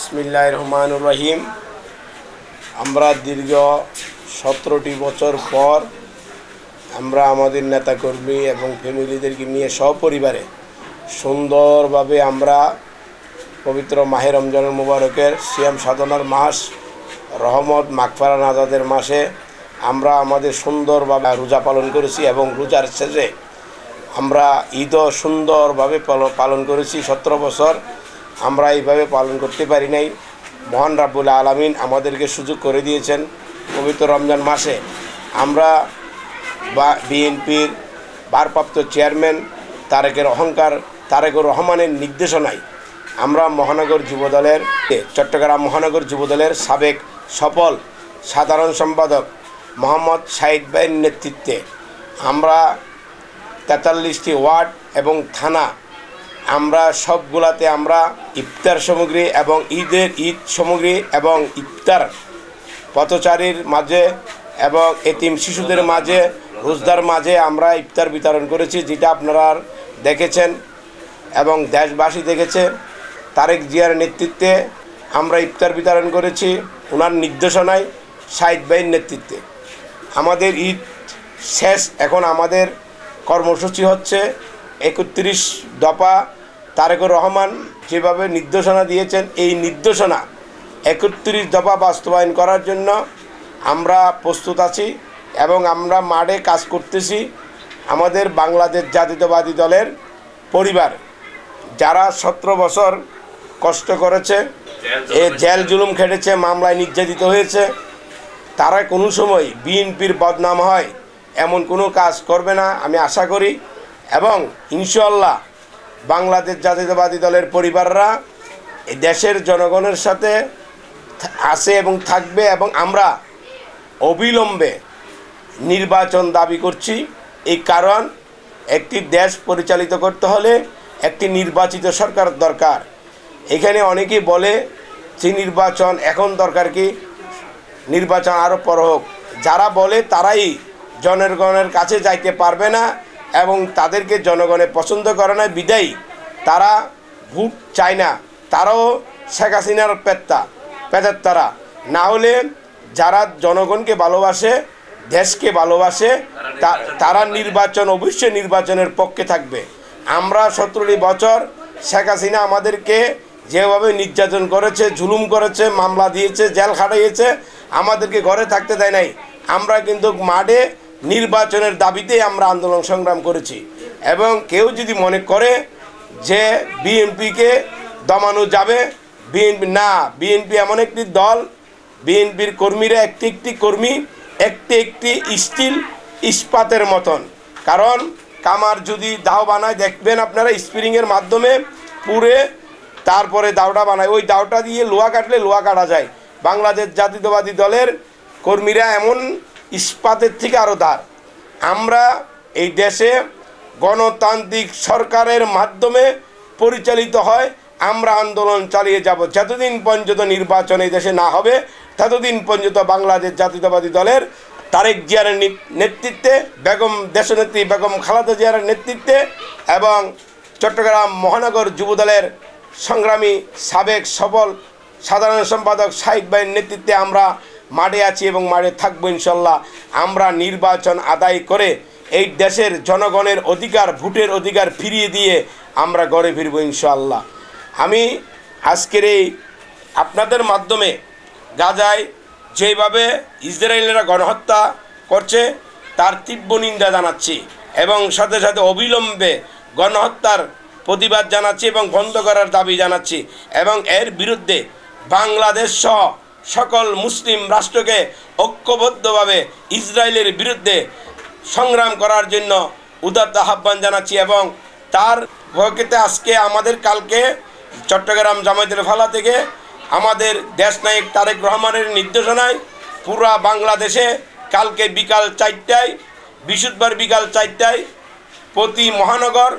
বিসমিল্লাহ রহমানুর রহিম আমরা দীর্ঘ সতেরোটি বছর পর আমরা আমাদের নেতাকর্মী এবং ফ্যামিলিদেরকে নিয়ে সপরিবারে সুন্দরভাবে আমরা পবিত্র মাহে রমজানুল মুবারকের সিয়াম সাধনার মাস, রহমত মাকফারান আজাদের মাসে আমরা আমাদের সুন্দরভাবে রোজা পালন করেছি এবং রোজার শেষে আমরা ঈদও সুন্দরভাবে পাল- পালন করেছি। সতেরো বছর আমরা এইভাবে পালন করতে পারি নাই। মহান রাব্বুল আলমিন আমাদেরকে সুযোগ করে দিয়েছেন পবিত্র রমজান মাসে। আমরা বা বিএনপির ভারপ্রাপ্ত চেয়ারম্যান তারেকের অহংকার, তারেকুর রহমানের নির্দেশনায় আমরা মহানগর যুবদলের চট্টগ্রাম মহানগর যুবদলের সাবেক সফল সাধারণ সম্পাদক মোহাম্মদ শাহিদ ভাইয়ের নেতৃত্বে আমরা তেতাল্লিশটি ওয়ার্ড এবং থানা আমরা সবগুলাতে আমরা ইফতার সামগ্রী এবং ঈদের ঈদ সামগ্রী এবং ইফতার পথচারীর মাঝে এবং এতিম শিশুদের মাঝে, রোজদার মাঝে আমরা ইফতার বিতরণ করেছি, যেটা আপনারা দেখেছেন এবং দেশবাসী দেখেছে। তারেক জিয়ার নেতৃত্বে আমরা ইফতার বিতরণ করেছি ওনার নির্দেশনায় শাহিদ ভাইয়ের নেতৃত্বে। আমাদের ঈদ শেষ, এখন আমাদের কর্মসূচি হচ্ছে একত্রিশ দফা তারেকুর রহমান যেভাবে নির্দেশনা দিয়েছেন, এই নির্দেশনা একত্রিশ দফা বাস্তবায়ন করার জন্য আমরা প্রস্তুত আছি এবং আমরা মাঠে কাজ করতেছি। আমাদের বাংলাদেশ জাতীয়তাবাদী দলের পরিবার যারা সতেরো বছর কষ্ট করেছে, এ জেল জুলুম খেটেছে, মামলায় নির্যাতিত হয়েছে, তারা কোনো সময় বিএনপির বদনাম হয়, এমন কোনো কাজ করবে না, আমি আশা করি এবং ইনশাল্লাহ বাংলাদেশ জাতীয়তাবাদী দলের পরিবাররা দেশের জনগণের সাথে আছে এবং থাকবে এবং আমরা অবিলম্বে নির্বাচন দাবি করছি। এই কারণ একটি দেশ পরিচালিত করতে হলে একটি নির্বাচিত সরকার দরকার। এখানে অনেকেই বলে যে নির্বাচন এখন দরকার কি? নির্বাচন আরও পর হোক। যারা বলে, তারাই জনগণের কাছে যাইতে পারবে না। এবং তাদেরকে জনগণে পছন্দ করে না বিদায়ী। তারা ভোট চায় না। তারাও শেখ হাসিনার পেত্তা পেতের তারা না হলে যারা জনগণকে ভালোবাসে, দেশকে ভালোবাসে তারা নির্বাচন, অবশ্যই নির্বাচনের পক্ষে থাকবে। আমরা সতেরোটি বছর শেখ হাসিনা আমাদেরকে যেভাবে নির্যাতন করেছে, জুলুম করেছে, মামলা দিয়েছে, জেল খাটাইয়েছে, আমাদেরকে ঘরে থাকতে দেয় নাই। আমরা কিন্তু মাঠে নির্বাচনের দাবিতে আমরা আন্দোলন সংগ্রাম করেছি। এবং কেউ যদি মনে করে যে বিএনপিকে দমানো যাবে, বিএনপি না, বিএনপি এমন একটি দল, বিএনপির কর্মীরা একটি একটি কর্মী, একটি একটি স্টিল ইস্পাতের মতন। কারণ কামার যদি দাও বানায়, দেখবেন আপনারা স্প্রিংয়ের মাধ্যমে পুরে তারপরে দাওটা বানায়। ওই দাওটা দিয়ে লোহা কাটলে লোহা কাটা যায়। বাংলাদেশ জাতীয়তাবাদী দলের কর্মীরা এমন ইস্পাতের থেকে আরও ধার আমরা এই দেশে গণতান্ত্রিক সরকারের মাধ্যমে পরিচালিত হয়, আমরা আন্দোলন চালিয়ে যাব। যতদিন পর্যন্ত নির্বাচন এই দেশে না হবে, ততদিন পর্যন্ত বাংলাদেশ জাতীয়তাবাদী দলের তারেক জিয়ার নেতৃত্বে, বেগম দেশনেত্রী বেগম খালাদা জিয়ার নেতৃত্বে এবং চট্টগ্রাম মহানগর যুবদলের সংগ্রামী সাবেক সফল সাধারণ সম্পাদক শাহিদ ভাইয়ের নেতৃত্বে আমরা মাঠে আছি এবং মাঠে থাকব ইনশাল্লাহ। আমরা নির্বাচন আদায় করে এই দেশের জনগণের অধিকার, ভোটের অধিকার ফিরিয়ে দিয়ে আমরা ঘরে ফিরবো ইনশাল্লাহ। আমি আজকের এই আপনাদের মাধ্যমে গাজায় যেভাবে ইসরায়েলেরা গণহত্যা করছে, তার তীব্র নিন্দা জানাচ্ছি এবং সাথে সাথে অবিলম্বে গণহত্যার প্রতিবাদ জানাচ্ছি এবং বন্ধ করার দাবি জানাচ্ছি এবং এর বিরুদ্ধে বাংলাদেশ সহ সকল মুসলিম রাষ্ট্রকে ঐক্যবদ্ধভাবে ইসরায়েলের বিরুদ্ধে সংগ্রাম করার জন্য উদাত্ত আহ্বান জানাচ্ছি এবং তার ভয়কেতে আজকে আমাদের কালকে চট্টগ্রাম জামায়াতের ফালা থেকে আমাদের দেশ দেশনায়ক তারেক রহমানের নির্দেশনায় পুরা বাংলাদেশে কালকে বিকাল চারটায়, বৃহস্পতিবার বিকাল চারটায় প্রতি মহানগর,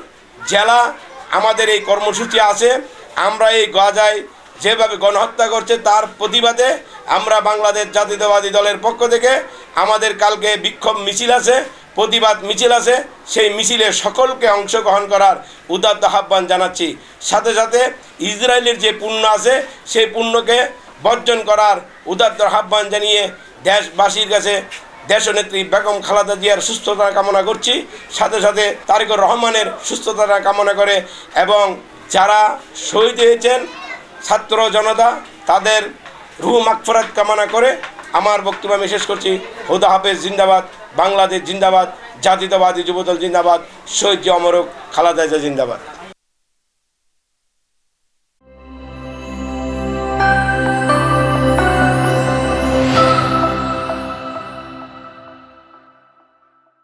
জেলা আমাদের এই কর্মসূচি আছে। আমরা এই গাজায় যেভাবে গণহত্যা করছে তার প্রতিবাদে আমরা বাংলাদেশ জাতীয়তাবাদী দলের পক্ষ থেকে আমাদের কালকে বিক্ষোভ মিছিল আছে, প্রতিবাদ মিছিল আছে, সেই মিছিলে সকলকে অংশগ্রহণ করার উদাত্ত আহ্বান জানাচ্ছি। সাথে সাথে ইসরায়েলের যে পুণ্য আছে, সেই পুণ্যকে বর্জন করার উদাত্ত আহ্বান জানিয়ে দেশবাসীর কাছে দেশনেত্রী বেগম খালাদা জিয়ার সুস্থতা কামনা করছি। সাথে সাথে তারেকুর রহমানের সুস্থতা কামনা করে এবং যারা শহীদ হয়েছেন ছাত্র জনতা তাদের রুহ মাকফরাত কামনা করে আমার বক্তব্য আমি শেষ করছি। হুদা হাফেজ জিন্দাবাদ, বাংলাদেশ জিন্দাবাদ, জাতীয়তাবাদী যুবদল জিন্দাবাদ, শহীদ অমরক, খালাদা জিন্দাবাদ।